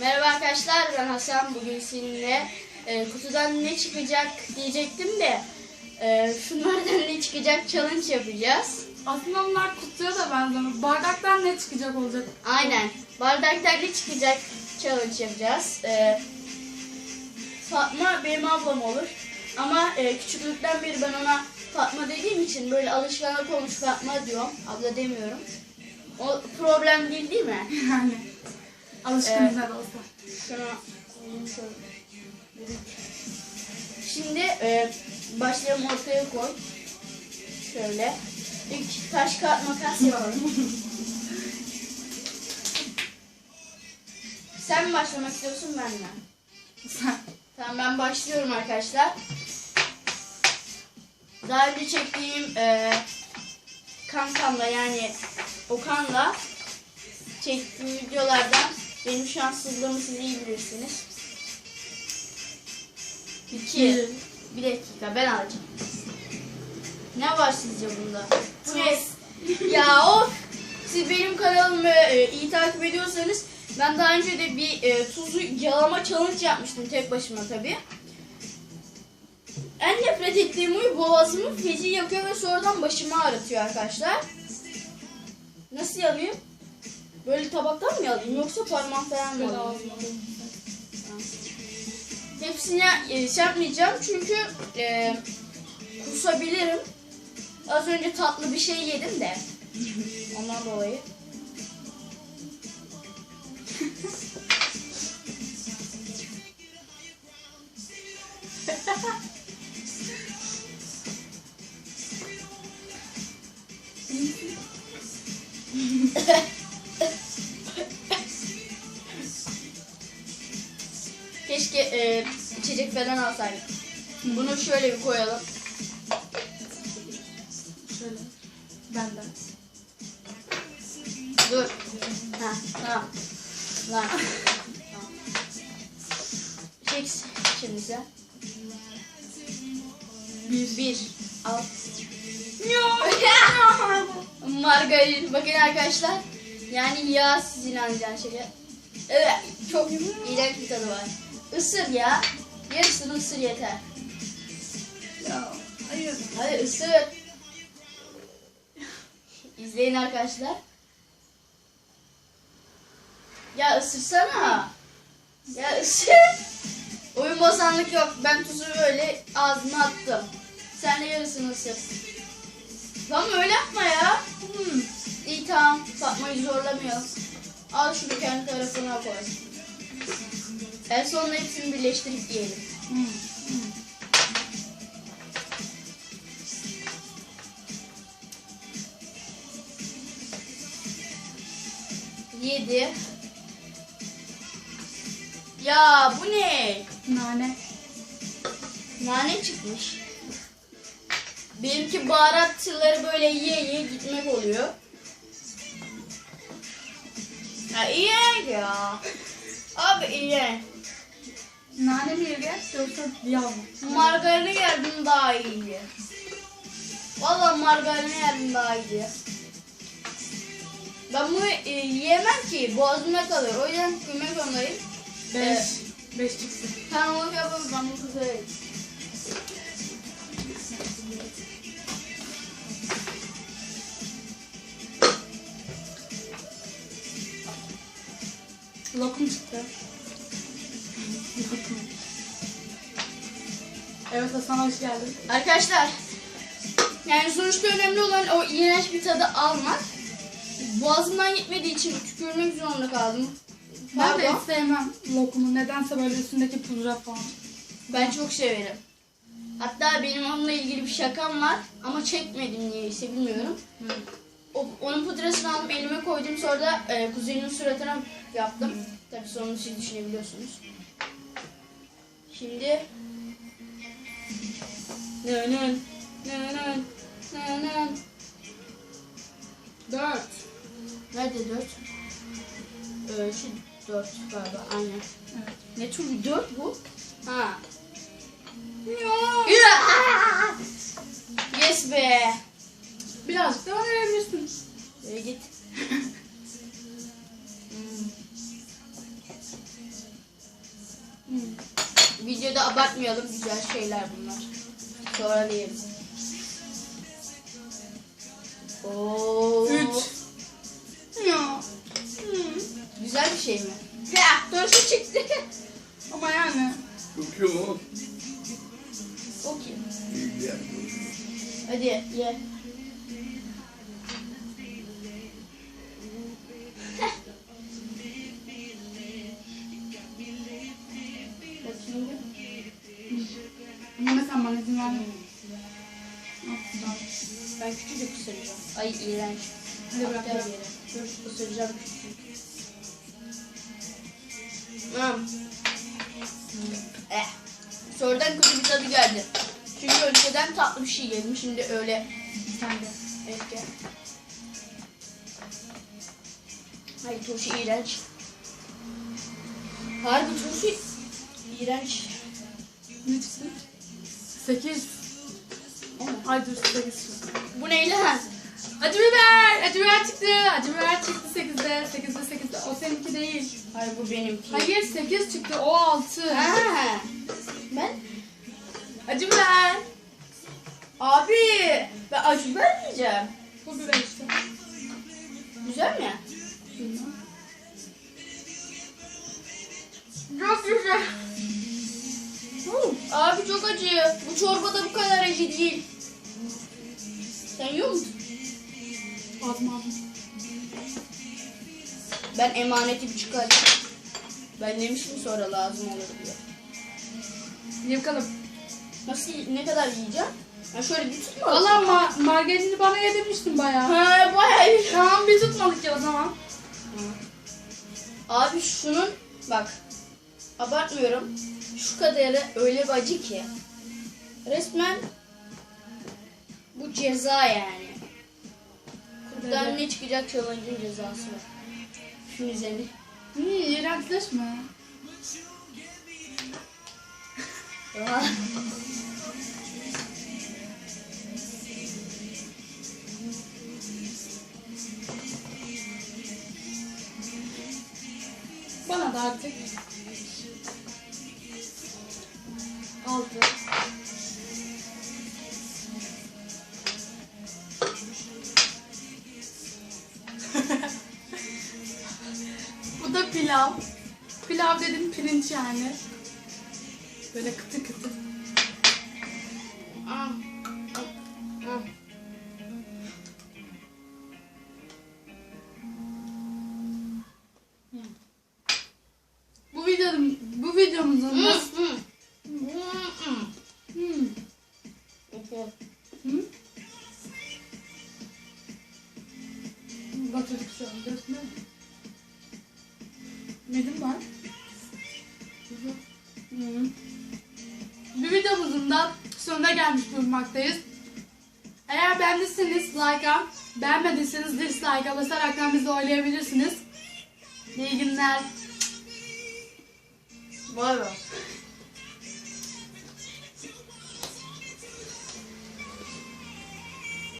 Merhaba arkadaşlar ben Hasan. Bugün sizinle e, kutudan ne çıkacak diyecektim de e, şunlardan ne çıkacak challenge yapacağız. Aslında onlar kutuya da benzemiyor. Bardaktan ne çıkacak olacak? Aynen. Bardaktan ne çıkacak challenge yapacağız. E, Fatma benim ablam olur. Ama e, küçüklükten beri ben ona Fatma dediğim için böyle alışkanlık olmuş Fatma diyorum. Abla demiyorum. O problem değil değil mi? Yani alışkın Evet. olsa. Şimdi e, başlayalım ortaya koy. Şöyle. İlk taş kağıt makas yapalım. Sen mi başlamak istiyorsun ben mi? Sen. Tamam ben başlıyorum arkadaşlar. Daha önce çektiğim e, kankamla yani Okan'la çektiğim videolardan benim şanssızlığımı siz iyi bilirsiniz. İki. Bir dakika ben alacağım. Ne var sizce bunda? Bu ne? ya of! Siz benim kanalımı e, iyi takip ediyorsanız ben daha önce de bir e, tuzu yalama challenge yapmıştım tek başıma tabi. En nefret ettiğim huy boğazımı feci yakıyor ve sonradan başımı ağrıtıyor arkadaşlar. Nasıl yalayayım? Böyle tabaktan mı yalayayım yoksa parmağım falan mı alayım? Hepsini e, şey yapmayacağım çünkü e, kusabilirim. Az önce tatlı bir şey yedim de. Ondan dolayı. Keşke içecek falan alsaydık. Bunu şöyle bir koyalım. Şöyle. Benden. Dur. Ha, tamam. Lan. Tamam. Çek şimdi sen. Bir. Bir. Al. Margarin. Bakın arkadaşlar. Yani yağ siz inanacağınız şeker. Evet. Çok iğrenç bir tadı var. Isır ya. Yarısını ısır yeter. Ya. Hayır. Hadi ısır. İzleyin arkadaşlar. Ya ısırsana. Ya ısır. Oyun bozanlık yok. Ben tuzu böyle ağzıma attım. Sen de yarısını ısır. Tamam öyle yapma ya. Hmm. İyi tamam. Fatma'yı zorlamıyor. Al şunu kendi tarafına koy. En sonunda hepsini birleştirip yiyelim. Hmm. Hmm. Yedi. Ya bu ne? Nane. Nane çıkmış. Benimki baharatları böyle yiye yiye gitmek oluyor. Ya iğrenç ya. Abi iğrenç. Nane mi ilginç yoksa yağ mı? Margarini yerdim daha iyiydi. Valla margarini yerdim daha iyiydi. Ben bunu e, yiyemem ki boğazımda kalır. O yüzden yemek zorundayım. Beş. Evet. Beş çıktı. Tamam onu yapalım ben bu kızı Lokum çıktı. Lokum. Evet Hasan hoş geldin. Arkadaşlar yani sonuçta önemli olan o iğrenç bir tadı almak. Boğazımdan gitmediği için tükürmek zorunda kaldım. Ben de Pardon. hiç sevmem lokumu. Nedense böyle üstündeki pudra falan. Ben çok severim. Hatta benim onunla ilgili bir şakam var ama çekmedim niyeyse bilmiyorum. O, onun pudrasını alıp elime koydum sonra da e, kuzenimin suratına yaptım. Tabii sonunu siz düşünebiliyorsunuz. Şimdi Nönön, nönön, nönön. Dört. Nerede dört? Ee, şu dört galiba aynen. Evet. Ne tür bir dört bu? Ha. Ya. Yes be. Birazcık daha verebilirsin. Ee, git. Hmm. Hmm. Videoda abartmayalım güzel şeyler bunlar. Sonra diyelim. Oo. Üç. Ya. Hmm. Güzel bir şey mi? Ya turşu çıktı. Ama yani. Kokuyor mu? Ya. Hadi ye. İğrenç. Hadi bırak, yere. Dur ısıracağım küçücük. Hmm. Eh. Sonradan kötü bir tadı geldi. Çünkü önceden tatlı bir şey yedim. Şimdi öyle Sen de. Gel. Hayır turşu iğrenç. Harbi turşu iğrenç. Ne çıktı? Sekiz. Ay dur sekiz çıktı. Bu ne lan? Acı biber! Acı biber çıktı. Acı biber çıktı sekizde. Sekizde sekizde. O seninki değil. Hayır bu benimki. Hayır sekiz çıktı. O altı. Ha. Ben Acı biber. abi ben acı biber yiyeceğim. Bu biber işte. Güzel mi? Çok güzel. Abi çok acı. Bu çorbada bu kadar acı değil. Sen yiyor musun? Ağzım. Ben emaneti bir çıkarayım. Ben demiştim sonra lazım olur diye. Ye bakalım. Nasıl ne kadar yiyeceğim? Ha şöyle bir tutma. Valla ma margarini bana yedirmiştin bayağı. Ha bayağı iyi. Tamam bir tutmalık ya o zaman. Abi şunun bak abartmıyorum. Şu kadarı öyle bir acı ki. Resmen bu ceza yani. Evet. ne çıkacak challenge'ın cezası var. Şunun üzerine. Hmm, iğrençleşme. Bana da artık. Pilav. Pilav dedim pirinç yani. Böyle kıtır kıtır. Ah. Ah. Bu videonun bu videomuzun nasıl? hmm. Hmm, hmm. Hmm. Okey. Nedim var? Bir videomuzun da sonuna gelmiş bulunmaktayız. Eğer beğendiyseniz like'a, beğenmediyseniz dislike'a basaraktan bizi oylayabilirsiniz. İyi günler. Bay bay.